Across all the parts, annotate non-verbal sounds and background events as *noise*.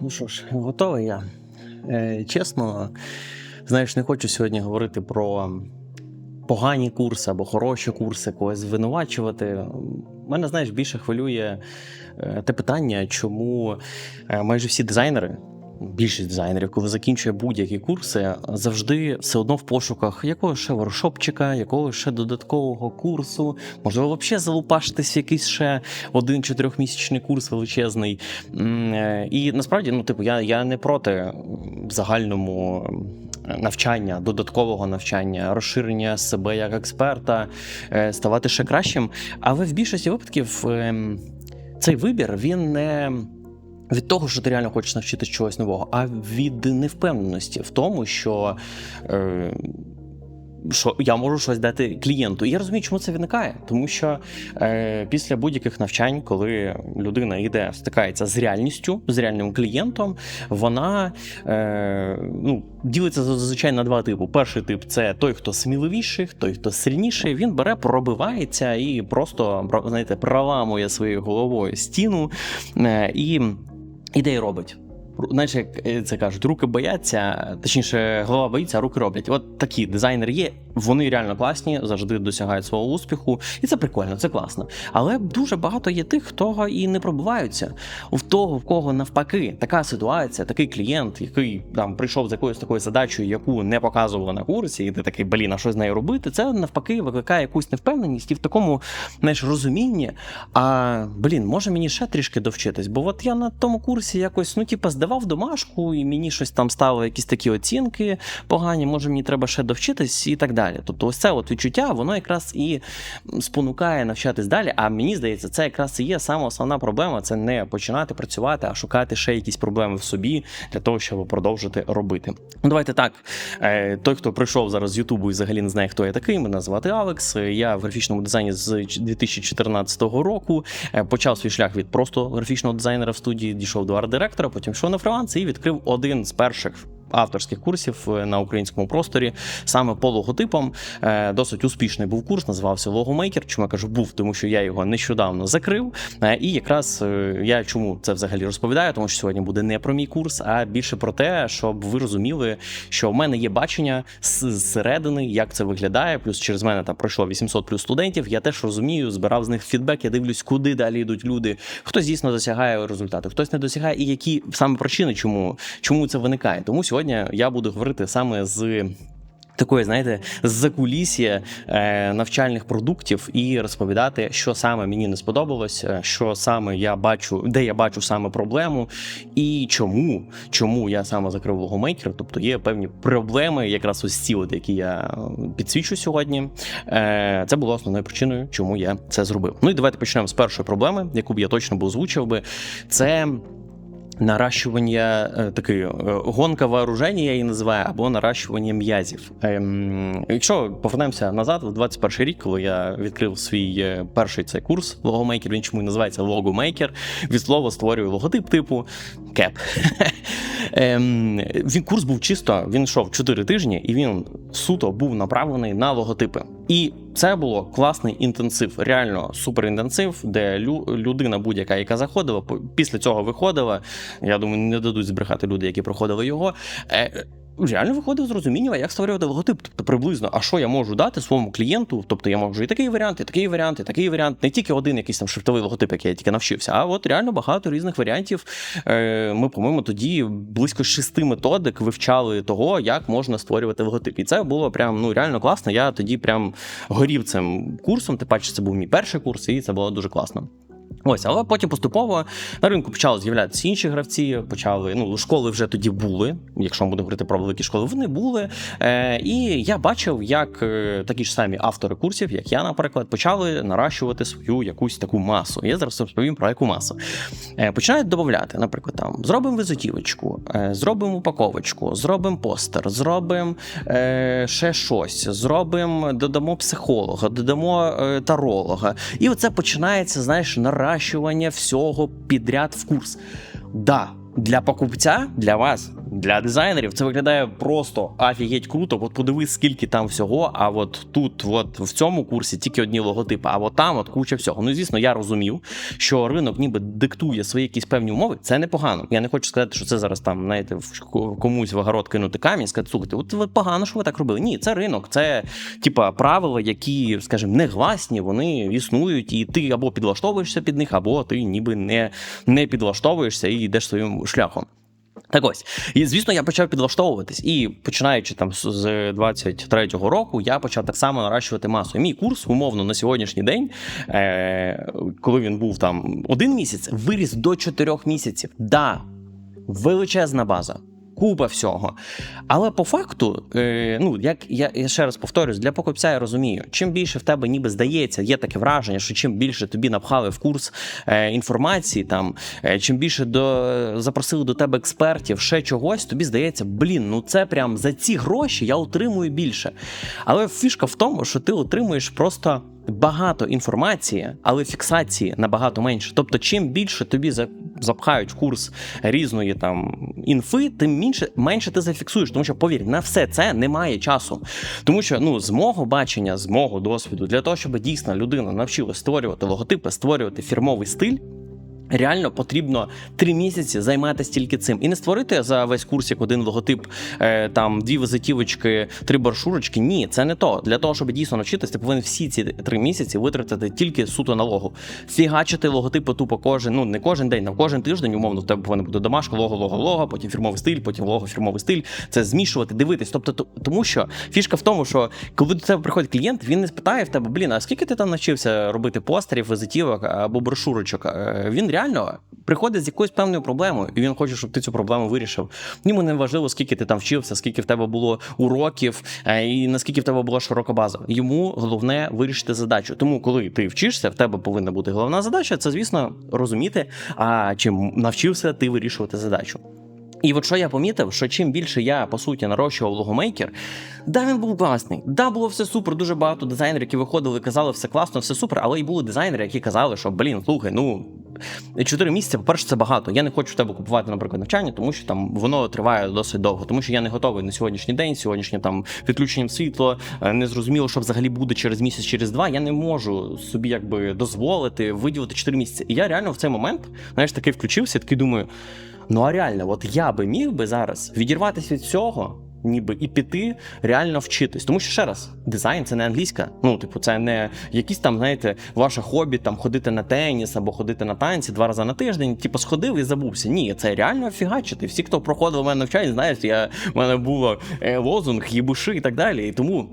Ну що ж, готовий я. Е, чесно, знаєш, не хочу сьогодні говорити про погані курси або хороші курси, когось звинувачувати. Мене, знаєш, більше хвилює е, те питання, чому е, майже всі дизайнери. Більшість дизайнерів, коли закінчує будь-які курси, завжди все одно в пошуках якогось ще воркшопчика, якогось ще додаткового курсу, можливо, взагалі залупашитись в якийсь ще один чотирьохмісячний курс величезний. І насправді, ну, типу, я, я не проти загальному навчання, додаткового навчання, розширення себе як експерта, е, ставати ще кращим. Але в більшості випадків ем, цей вибір він не. Від того, що ти реально хочеш навчитися чогось нового, а від невпевненості в тому, що, е, що я можу щось дати клієнту. І я розумію, чому це виникає. Тому що е, після будь-яких навчань, коли людина йде, стикається з реальністю, з реальним клієнтом, вона е, ну, ділиться зазвичай на два типи. Перший тип це той, хто сміливіший, той, хто сильніший. Він бере, пробивається і просто знаєте, проламує своєю головою стіну е, і іде робить. Знаєш, як е, це кажуть, руки бояться, точніше, голова боїться, а руки роблять. От такі дизайнери є. Вони реально класні, завжди досягають свого успіху, і це прикольно, це класно. Але дуже багато є тих, хто і не пробиваються. У того, в кого навпаки, така ситуація, такий клієнт, який там прийшов з якоюсь такою задачею, яку не показували на курсі, і ти такий, блін, а що з нею робити? Це навпаки викликає якусь невпевненість і в такому знаєш, розумінні. А блін, може мені ще трішки довчитись, бо от я на тому курсі якось, ну, типа, здавав домашку, і мені щось там ставило якісь такі оцінки погані, може мені треба ще довчитись і так далі. Тобто, ось це от відчуття, воно якраз і спонукає навчатись далі. А мені здається, це якраз і є саме основна проблема: це не починати працювати, а шукати ще якісь проблеми в собі для того, щоб продовжити робити. Ну, давайте так. Е, Той, хто прийшов зараз з Ютубу і взагалі не знає, хто я такий, мене звати Алекс. Я в графічному дизайні з 2014 року. Е, Почав свій шлях від просто графічного дизайнера в студії, дійшов до арт-директора, потім йшов фриланс і відкрив один з перших. Авторських курсів е, на українському просторі саме по логотипам. Е, Досить успішний був курс, називався Логомейкер. Чому я кажу був, тому що я його нещодавно закрив. Е, І якраз я чому це взагалі розповідаю, тому що сьогодні буде не про мій курс, а більше про те, щоб ви розуміли, що в мене є бачення зсередини, як це виглядає. Плюс через мене там пройшло 800 плюс студентів. Я теж розумію, збирав з них фідбек. Я дивлюсь, куди далі йдуть люди. Хтось дійсно досягає результату, хтось не досягає, і які саме причини, чому, чому це виникає. Тому сьогодні я буду говорити саме з. Такої, знаєте, з е, навчальних продуктів і розповідати, що саме мені не сподобалось, е, що саме я бачу, де я бачу саме проблему, і чому, чому я саме закрив логомейкер. Тобто є певні проблеми, якраз ось ці, от, які я е, підсвічу сьогодні. Е, це було основною причиною, чому я це зробив. Ну і давайте почнемо з першої проблеми, яку б я точно би озвучив би. Це наращування е, е, гонка вооруження, я її називаю, або наращування м'язів. Ем, якщо повернемося назад, в 21 рік, коли я відкрив свій е, перший цей курс логомейкер, він чому і називається логомейкер, від слова створюю логотип типу кеп. *laughs* Ем, він курс був чисто, він йшов 4 тижні, і він суто був направлений на логотипи. І це було класний інтенсив, реально суперінтенсив, де лю- людина будь-яка, яка заходила, після цього виходила. Я думаю, не дадуть збрехати люди, які проходили його. Реально виходив з розуміння, як створювати логотип. Тобто приблизно, а що я можу дати своєму клієнту? Тобто я можу і такий варіант, і такий варіант, і такий варіант. Не тільки один якийсь там шрифтовий логотип, який я тільки навчився, а от реально багато різних варіантів. Е, Ми, по-моєму, тоді близько шести методик вивчали того, як можна створювати логотип. І це було прям ну реально класно. Я тоді прям горів цим курсом. Тим паче, це був мій перший курс, і це було дуже класно. Ось, але потім поступово на ринку почали з'являтися інші гравці. Почали ну школи вже тоді були. Якщо ми будемо говорити про великі школи, вони були. Е, і я бачив, як е, такі ж самі автори курсів, як я, наприклад, почали наращувати свою якусь таку масу. Я зараз розповім про яку масу. Е, починають додати, наприклад, там зробимо визитівочку, е, зробимо упаковочку, зробимо постер, зробимо е, ще щось, зробимо, додамо психолога, додамо е, таролога. І оце починається, знаєш, наращування всього підряд в курс. Да, для покупця, для вас, для дизайнерів це виглядає просто офігеть круто. От подивись, скільки там всього. А от тут, от в цьому курсі, тільки одні логотипи, а от там от куча всього. Ну, звісно, я розумів, що ринок ніби диктує свої якісь певні умови. Це непогано. Я не хочу сказати, що це зараз там, знаєте, комусь в огород кинути камінь, сказати, слухайте, от ви погано, що ви так робили. Ні, це ринок, це типа правила, які, скажімо, негласні, вони існують, і ти або підлаштовуєшся під них, або ти ніби не, не підлаштовуєшся і йдеш своїм шляхом. Так ось, і звісно, я почав підлаштовуватись. І починаючи там з- з 23-го року, я почав так само наращувати масу. І мій курс, умовно, на сьогоднішній день, е- коли він був там один місяць, виріс до 4 місяців. Да, величезна база. Купа всього. Але по факту, е, ну як я, я ще раз повторюсь, для покупця я розумію, чим більше в тебе ніби здається, є таке враження, що чим більше тобі напхали в курс е, інформації, там е, чим більше до запросили до тебе експертів, ще чогось, тобі здається, блін, ну це прям за ці гроші я отримую більше. Але фішка в тому, що ти отримуєш просто. Багато інформації, але фіксації набагато менше. Тобто, чим більше тобі за- запхають курс різної там інфи, тим менше, менше ти зафіксуєш. Тому що повір, на все це немає часу. Тому що ну з мого бачення, з мого досвіду, для того, щоб дійсно людина навчилась створювати логотипи, створювати фірмовий стиль. Реально потрібно три місяці займатися тільки цим і не створити за весь курс як один логотип, е, там дві визитівочки, три брошурочки. Ні, це не то. Для того, щоб дійсно навчитися, ти повинен всі ці три місяці витратити тільки суто на лого. Фігачити логотипи тупо кожен, ну не кожен день, на кожен тиждень. Умовно, в тебе повинна бути домашка, лого, лого, лого, потім фірмовий стиль, потім лого, фірмовий стиль. Це змішувати, дивитись. Тобто, тому що фішка в тому, що коли до тебе приходить клієнт, він не спитає в тебе, блін, а скільки ти там навчився робити постерів, визитівок або брошурочок? Е, Він реально приходить з якоюсь певною проблемою, і він хоче, щоб ти цю проблему вирішив. Йому не важливо, скільки ти там вчився, скільки в тебе було уроків, е, і наскільки в тебе була широка база. Йому головне вирішити задачу. Тому, коли ти вчишся, в тебе повинна бути головна задача. Це, звісно, розуміти, а чим навчився ти вирішувати задачу. І от що я помітив, що чим більше я по суті нарощував логомейкер, да, він був класний, да, було все супер. Дуже багато дизайнерів, які виходили, казали, все класно, все супер. Але й були дизайнери, які казали, що блін, слухай, ну чотири місяці, по-перше, це багато. Я не хочу в тебе купувати, наприклад, навчання, тому що там воно триває досить довго, тому що я не готовий на сьогоднішній день, сьогоднішнім там відключенням світла, е, не зрозуміло, що взагалі буде через місяць, через два. Я не можу собі якби дозволити виділити 4 місяці. І я реально в цей момент, знаєш, такий включився, такий думаю. Ну а реально, от я би міг би зараз відірватися від цього, ніби і піти реально вчитись. Тому що ще раз, дизайн це не англійська. Ну, типу, це не якісь там, знаєте, ваше хобі, там ходити на теніс або ходити на танці два рази на тиждень. Типу, сходив і забувся. Ні, це реально фігачити. Всі, хто проходив у мене навчання, знають, я в мене був е, лозунг, їбуши і так далі. І тому.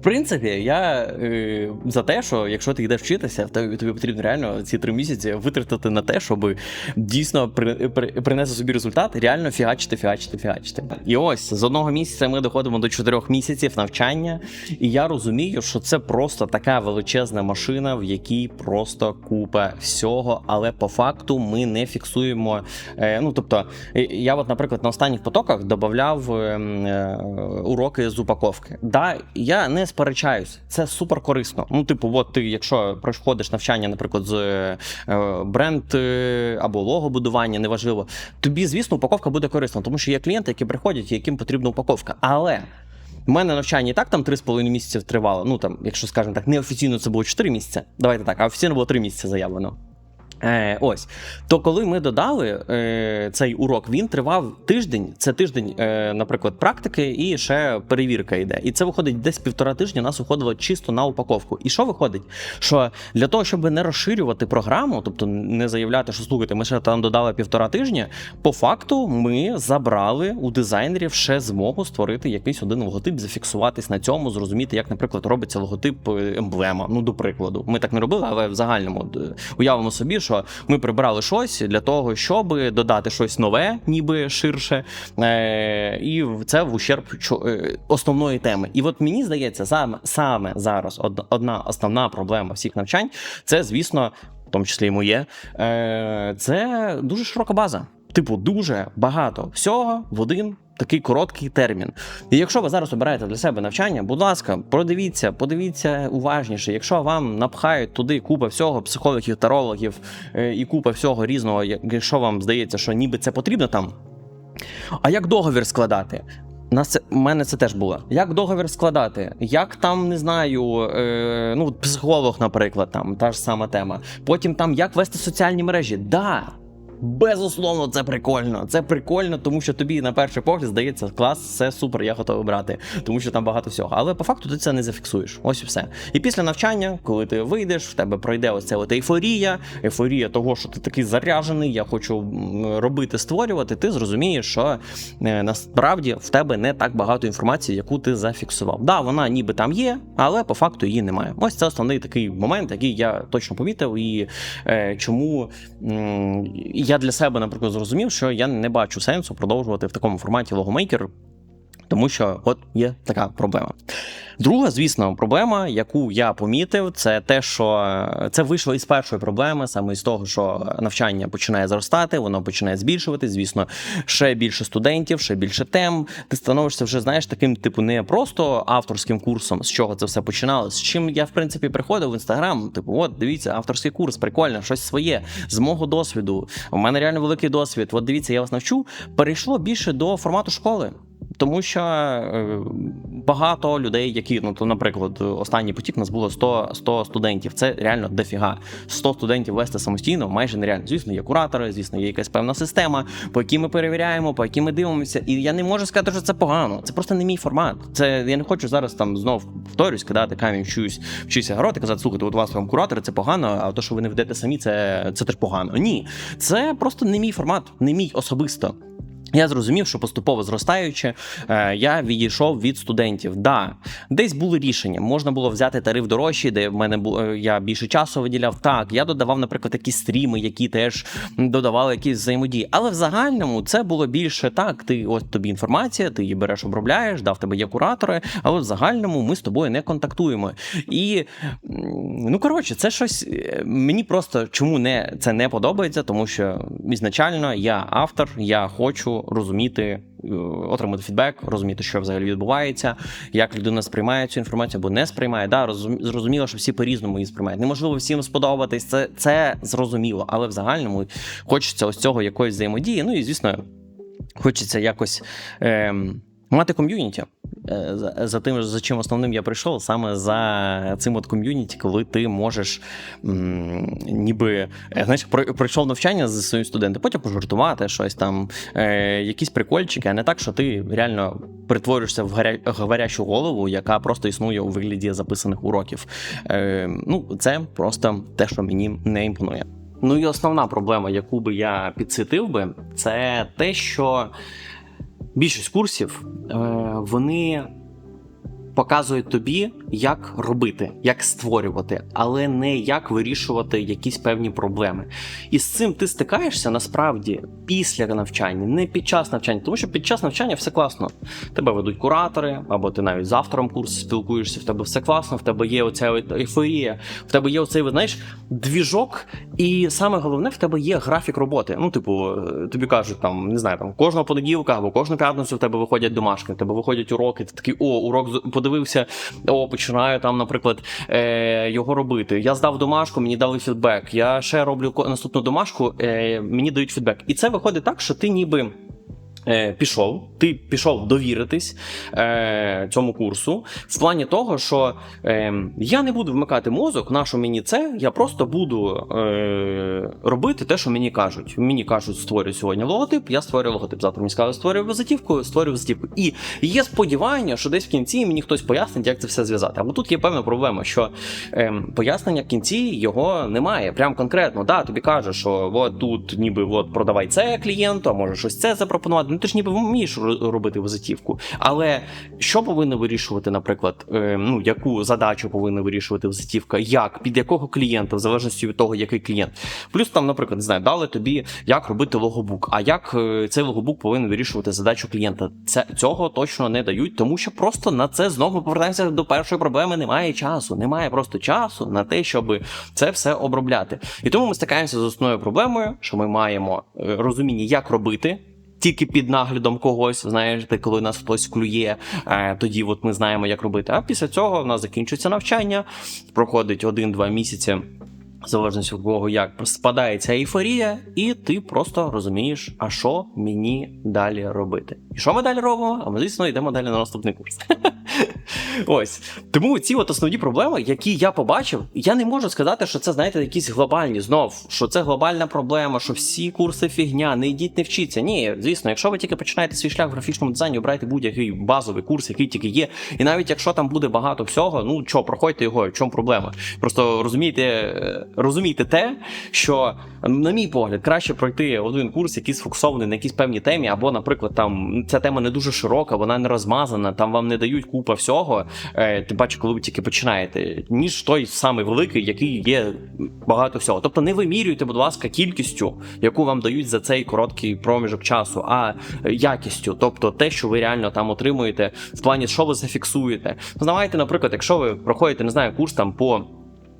В принципі, я е, за те, що якщо ти йдеш вчитися, в тобі, потрібно реально ці три місяці витратити на те, щоб дійсно при, при, принести собі результат, реально фігачити, фігачити, фігачити. І ось з одного місяця ми доходимо до чотирьох місяців навчання, і я розумію, що це просто така величезна машина, в якій просто купа всього, але по факту ми не фіксуємо. Е, ну тобто, е, я, от, наприклад, на останніх потоках додавав е, е, уроки з упаковки. Да, я не сперечаюсь, це супер корисно. Ну, типу, от ти, якщо проходиш навчання, наприклад, з е, бренд е, або логобудування, неважливо, тобі, звісно, упаковка буде корисна, тому що є клієнти, які приходять, яким потрібна упаковка. Але. У мене навчання і так там 3,5 місяці тривало. Ну там, якщо скажемо так, неофіційно це було 4 місяці. Давайте так, а офіційно було 3 місяці заявлено. Е, ось. То коли ми додали е, цей урок, він тривав тиждень. Це тиждень, е, наприклад, практики, і ще перевірка йде. І це виходить десь півтора тижня. Нас виходило чисто на упаковку. І що виходить? Що для того, щоб не розширювати програму, тобто не заявляти, що слухайте, ми ще там додали півтора тижня. По факту, ми забрали у дизайнерів ще змогу створити якийсь один логотип, зафіксуватись на цьому, зрозуміти, як, наприклад, робиться логотип е, емблема. Ну, до прикладу, ми так не робили, але в загальному е, уявимо собі, що ми прибрали щось для того, щоб додати щось нове, ніби ширше, е- і це в ущерб е, основної теми. І от мені здається, саме, саме зараз од- одна основна проблема всіх навчань це, звісно, в тому числі і моє, е- це дуже широка база. Типу, дуже багато всього в один такий короткий термін. І якщо ви зараз обираєте для себе навчання, будь ласка, продивіться, подивіться уважніше. Якщо вам напхають туди купа всього, психологів, тарологів е, і купа всього різного, якщо вам здається, що ніби це потрібно там. А як договір складати? Нас у мене це теж було. Як договір складати? Як там не знаю, е, ну психолог, наприклад, там та ж сама тема. Потім там як вести соціальні мережі. Да, безусловно, це прикольно. Це прикольно, тому що тобі на перший погляд здається, клас, все супер, я готовий брати, тому що там багато всього. Але по факту ти це не зафіксуєш. Ось і все. І після навчання, коли ти вийдеш, в тебе пройде ось ця от ейфорія, ейфорія того, що ти такий заряжений, я хочу робити, створювати. Ти зрозумієш, що е, насправді в тебе не так багато інформації, яку ти зафіксував. Да, вона ніби там є, але по факту її немає. Ось це основний такий момент, який я точно помітив, і е, чому м, я для себе, наприклад, зрозумів, що я не бачу сенсу продовжувати в такому форматі логомейкер. Тому що от є така проблема. Друга, звісно, проблема, яку я помітив, це те, що е, це вийшло із першої проблеми, саме із того, що навчання починає зростати, воно починає збільшувати. Звісно, ще більше студентів, ще більше тем. Ти становишся вже, знаєш, таким, типу, не просто авторським курсом, з чого це все починалось. З чим я, в принципі, приходив в інстаграм. Типу, от дивіться, авторський курс, прикольно, щось своє з мого досвіду. У мене реально великий досвід. От дивіться, я вас навчу. Перейшло більше до формату школи. Тому що е, багато людей, які, ну то, наприклад, останній потік у нас було 100, 100 студентів. Це реально дофіга. 100 студентів вести самостійно майже нереально. Звісно, є куратори, звісно, є якась певна система, по якій ми перевіряємо, по якій ми дивимося. І я не можу сказати, що це погано. Це просто не мій формат. Це я не хочу зараз там знов повторюсь, кидати камінь, вчусь, вчуся і казати, слухайте, от у вас там куратори, це погано, а то, що ви не ведете самі, це, це теж погано. Ні, це просто не мій формат, не мій особисто. Я зрозумів, що поступово зростаючи, е, я відійшов від студентів. Да, десь були рішення. Можна було взяти тариф дорожчий, де в мене бу- е, я більше часу виділяв. Так, я додавав, наприклад, якісь стріми, які теж додавали якісь взаємодії. Але в загальному це було більше так. Ти ось тобі інформація, ти її береш, обробляєш, да, в тебе є куратори, але в загальному ми з тобою не контактуємо. І ну коротше, це щось е, мені просто чому не це не подобається, тому що ізначально я автор, я хочу розуміти, е, отримати фідбек, розуміти, що взагалі відбувається, як людина сприймає цю інформацію або не сприймає. Да, зрозуміло, що всі по-різному її сприймають. Неможливо всім сподобатись. Це, це зрозуміло, але в загальному хочеться ось цього якоїсь взаємодії. Ну і звісно, хочеться якось. Ем, Мати ком'юніті Е, за, тим, за чим основним я прийшов, саме за цим от ком'юніті, коли ти можеш м, ніби е, знаєш, про- пройшов навчання з своїм студентом, потім пожартувати щось там, е, якісь прикольчики, а не так, що ти реально перетворюєшся в гаря, говорящу голову, яка просто існує у вигляді записаних уроків. Е, ну, це просто те, що мені не імпонує. Ну і основна проблема, яку би я підсвітив би, це те, що більшість курсів е, вони показують тобі, як робити, як створювати, але не як вирішувати якісь певні проблеми. І з цим ти стикаєшся насправді після навчання, не під час навчання, тому що під час навчання все класно. Тебе ведуть куратори, або ти навіть з автором курсу спілкуєшся, в тебе все класно, в тебе є оця ейфорія, в тебе є оцей, знаєш, двіжок, і саме головне, в тебе є графік роботи. Ну, типу, тобі кажуть, там, не знаю, там кожного понеділка або кожну п'ятницю в тебе виходять домашки, в тебе виходять уроки, ти такий, о, урок з- подивився, о, починаю там, наприклад, е, його робити. Я здав домашку, мені дали фідбек. Я ще роблю наступну домашку, е, мені дають фідбек. І це виходить так, що ти ніби. Е, пішов, ти пішов довіритись е, цьому курсу в плані того, що е, я не буду вмикати мозок, на що мені це, я просто буду е, робити те, що мені кажуть. Мені кажуть, створюй сьогодні логотип, я створюю логотип. Завтра мені сказали, створюю визитівку, створюю визитівку. І є сподівання, що десь в кінці мені хтось пояснить, як це все зв'язати. Або тут є певна проблема, що е, пояснення в кінці його немає. Прям конкретно, да, тобі каже, що от тут ніби от продавай це клієнту, а може щось це запропонувати. Ну ти ж ніби вмієш робити визитівку. Але що повинна вирішувати, наприклад, е, ну яку задачу повинна вирішувати визитівка, як, під якого клієнта, в залежності від того, який клієнт. Плюс там, наприклад, не знаю, дали тобі, як робити логобук. А як е, цей логобук повинен вирішувати задачу клієнта? Це цього точно не дають, тому що просто на це знову повертаємося до першої проблеми. Немає часу, немає просто часу на те, щоб це все обробляти. І тому ми стикаємося з основною проблемою, що ми маємо е, розуміння, як робити. Тільки під наглядом когось, знаєш, коли нас хтось клює, е, тоді от ми знаємо, як робити. А після цього в нас закінчується навчання, проходить один-два місяці залежності від кого як спадає ця ейфорія, і ти просто розумієш, а що мені далі робити. І що ми далі робимо? А ми, звісно, йдемо далі на наступний курс. *laughs* Ось тому ці от основні проблеми, які я побачив, я не можу сказати, що це знаєте якісь глобальні знов, що це глобальна проблема, що всі курси фігня, не йдіть, не вчіться. Ні, звісно, якщо ви тільки починаєте свій шлях в графічному дизайні, обирайте будь-який базовий курс, який тільки є. І навіть якщо там буде багато всього, ну що, проходьте його, в чому проблема? Просто розумійте, е, розумійте те, що, на мій погляд, краще пройти один курс, який сфокусований на якійсь певній темі, або, наприклад, там ця тема не дуже широка, вона не розмазана, там вам не дають купа всього. Е, тим паче, коли ви тільки починаєте, ніж той самий великий, який є багато всього. Тобто не вимірюйте, будь ласка, кількістю, яку вам дають за цей короткий проміжок часу, а е, якістю, тобто те, що ви реально там отримуєте, в плані, що ви зафіксуєте. Знавайте, наприклад, якщо ви проходите, не знаю, курс там по.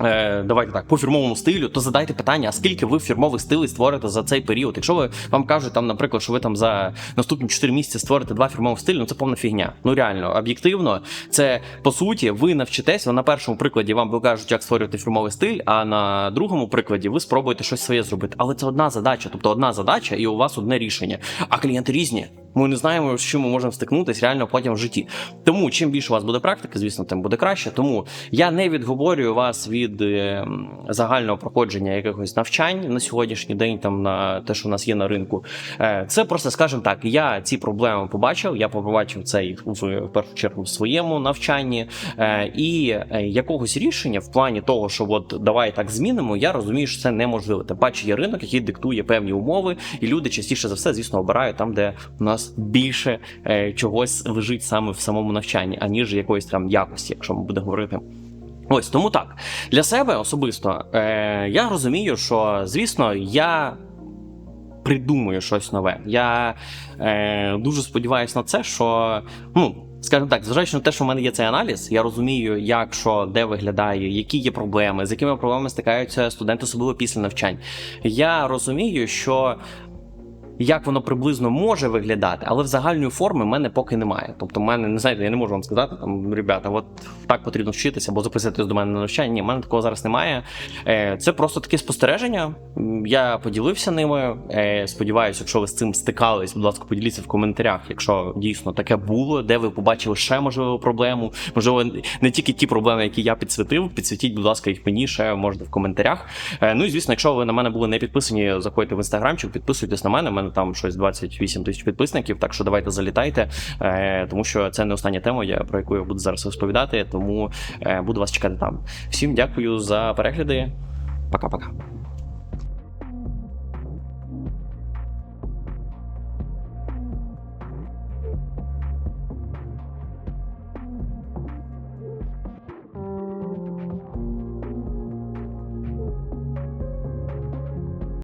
Е, давайте так, по фірмовому стилю, то задайте питання, а скільки ви фірмових стилей створите за цей період? Якщо ви вам кажуть, там, наприклад, що ви там за наступні 4 місяці створите два фірмових стилі, ну це повна фігня. Ну реально, об'єктивно, це по суті, ви навчитесь, на першому прикладі вам покажуть, як створювати фірмовий стиль, а на другому прикладі ви спробуєте щось своє зробити. Але це одна задача, тобто одна задача, і у вас одне рішення. А клієнти різні. Ми не знаємо, з чим ми можемо стикнутися реально потім в житті. Тому чим більше у вас буде практики, звісно, тим буде краще. Тому я не відговорюю вас від е, загального проходження якихось навчань на сьогоднішній день, там на те, що в нас є на ринку. Е, це просто, скажімо так, я ці проблеми побачив. Я побачив це їх в першу чергу в своєму навчанні, е, і якогось рішення в плані того, що от давай так змінимо, я розумію, що це неможливо. Тим паче є ринок, який диктує певні умови, і люди частіше за все, звісно, обирають там, де у нас більше е, чогось лежить саме в самому навчанні, аніж якоїсь там якості, якщо ми будемо говорити. Ось тому так для себе особисто е, я розумію, що звісно я придумую щось нове. Я е, дуже сподіваюся на це, що ну. Скажімо так, зважаючи на те, що в мене є цей аналіз, я розумію, як що де виглядає, які є проблеми, з якими проблемами стикаються студенти, особливо після навчань. Я розумію, що як воно приблизно може виглядати, але в загальної форми в мене поки немає. Тобто, в мене не знаєте, я не можу вам сказати, там, ребята, от так потрібно вчитися або записатись до мене на навчання. Ні, в мене такого зараз немає. Е, Це просто таке спостереження. Я поділився ними. Е, Сподіваюся, якщо ви з цим стикались, будь ласка, поділіться в коментарях, якщо дійсно таке було, де ви побачили ще можливо проблему. Можливо, не тільки ті проблеми, які я підсвітив. Підсвітіть, будь ласка, їх мені ще можете в коментарях. Е, Ну і звісно, якщо ви на мене були не підписані, заходьте в інстаграмчик, підписуйтесь на мене. Мене там щось 28 тисяч підписників. Так що давайте залітайте, е, тому що це не остання тема, про яку я буду зараз розповідати. Тому е, буду вас чекати там. Всім дякую за перегляди. Пока-пока.